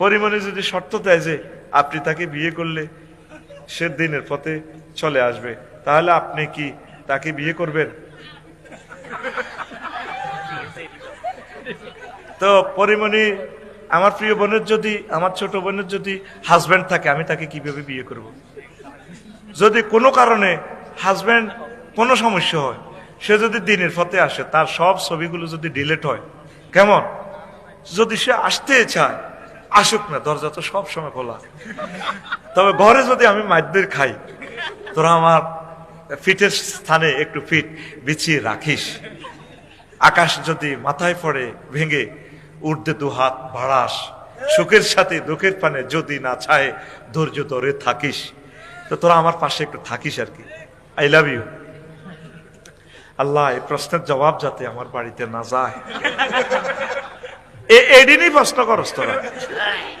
পরিমণি যদি শর্ত দেয় যে আপনি তাকে বিয়ে করলে সে দিনের পথে চলে আসবে, তাহলে আপনি কি তাকে বিয়ে করবেন তো পরিমণি, আমার প্রিয় বোনের যদি, আমার ছোট বোনের যদি হাজব্যান্ড থাকে, আমি তাকে কীভাবে বিয়ে করব। যদি কোনো কারণে হাজব্যান্ড কোনো সমস্যা হয়, সে যদি দিনের পথে আসে, তার সব ছবিগুলো যদি ডিলেট হয়, কেমন যদি সে আসতে চায় আসুক না, দরজা তো সব সময় খোলা। তবে ঘরে যদি আমি মাদ্যের খাই, তোরা আমার ফিটের স্থানে একটু ফিট বিছিয়ে রাখিস। আকাশ যদি মাথায় পড়ে ভেঙে উর্ধে দু হাত বাড়াস। সুখের সাথে দুঃখের পানে যদি না ছায়, ধৈর্য ধরে থাকিস। তো তোরা আমার পাশে একটু থাকিস আর কি। আই লাভ ইউ আল্লাহ, এই প্রশ্নের জবাব যাতে আমার বাড়িতে না যায়। এ- এদিনই প্রশ্ন করস তোরা।